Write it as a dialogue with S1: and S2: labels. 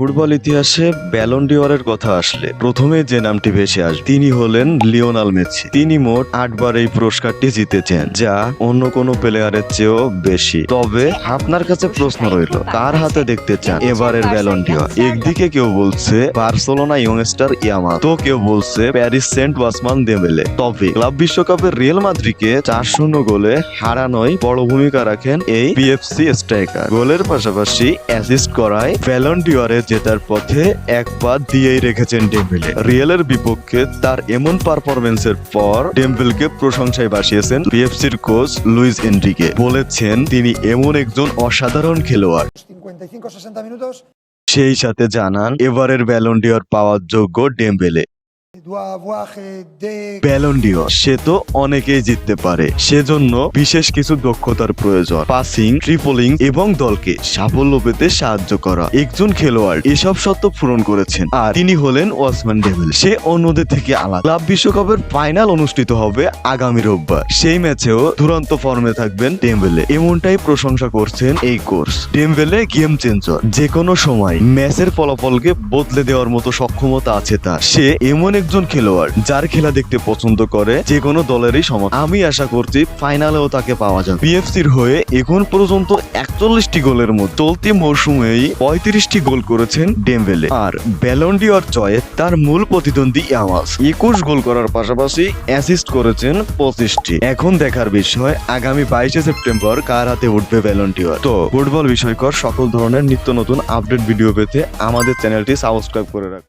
S1: Football ইতিহাসে ব্যালন্ডিওরের কথা আসলে। প্রথমে যে নামটি ভেসে আসে, তিনি হলেন লিওনাল মেসি। তিনি মোট আটবার এই পুরস্কারটি জিতেছেন, যা অন্য কোনো প্লেয়ারের চেয়েও বেশি। তবে আপনার কাছে প্রশ্ন রইল, কার হাতে দেখতে চান এবারের ব্যালন্ডিওর একদিকে কেউ বলছে বার্সেলোনা ইয়ংস্টার ইয়ামা তো কেউ বলছে প্যারিস সেন্ট ওয়াসমান দেবেলে তবে ক্লাব বিশ্বকাপের রিয়েল মাদ্রিকে চার শূন্য গোলে হারানোয় বড় ভূমিকা রাখেন এই পিএফসি স্ট্রাইকার। গোলের পাশাপাশি অ্যাসিস্ট করায় ব্যালন্ডিওরে জেতার পথে এক পা দিয়েই রেখেছেন ডেম্বেলে। রিয়েলের বিপক্ষে তার এমন পারফরমেন্সের পর ডেম্বেলকে প্রশংসায় বাসিয়েছেন পিএফসির কোচ লুইস এনরিকে। বলেছেন তিনি এমন একজন অসাধারণ খেলোয়াড়। সেই সাথে জানান এবারের ব্যালন্ডিয়র পাওয়ার যোগ্য ডেম্বেলে।
S2: Euh,
S1: সে তো অনেকেই জিততে পারে। সেজন্য বিশেষ কিছু দক্ষতার প্রয়োজন। পাসিং ট্রিপলিং এবং দলকে সাফল্য পেতে সাহায্য করা। একজন খেলোয়াড় এসব পূরণ করেছেন আর তিনি হলেন ওয়াসমান ডেভিল। সে অন্যদের থেকে আলাদা। ক্লাব বিশ্বকাপের ফাইনাল অনুষ্ঠিত হবে আগামী রোববার। সেই ম্যাচেও দুরন্ত ফর্মে থাকবেন ডেম্বেলে এমনটাই প্রশংসা করছেন এই কোর্স ডেম্বেলে গেম চেঞ্জার। যে কোনো সময় ম্যাচের ফলাফলকে বদলে দেওয়ার মতো সক্ষমতা আছে তার। সে এমন একজন খেলোয়াড় যার খেলা দেখতে পছন্দ করে যে কোনো দলেরই সমর্থন আমি আশা করছি ফাইনালেও তাকে পাওয়া যাবে। বিএফসির হয়ে এখন পর্যন্ত একচল্লিশটি গোলের মধ্যে চলতি মৌসুমেই পঁয়ত্রিশটি গোল করেছেন ডেমবেলে। আর ব্যালন্ডিওর জয়ে তার মূল প্রতিদ্বন্দ্বী ইয়ামাস একুশ গোল করার পাশাপাশি অ্যাসিস্ট করেছেন পঁচিশটি। এখন দেখার বিষয়, আগামী বাইশে সেপ্টেম্বর কার হাতে উঠবে ব্যালন্ডিওর তো ফুটবল বিষয়কর সকল ধরনের নিত্য নতুন আপডেট ভিডিও পেতে আমাদের চ্যানেলটি সাবস্ক্রাইব করে রাখুন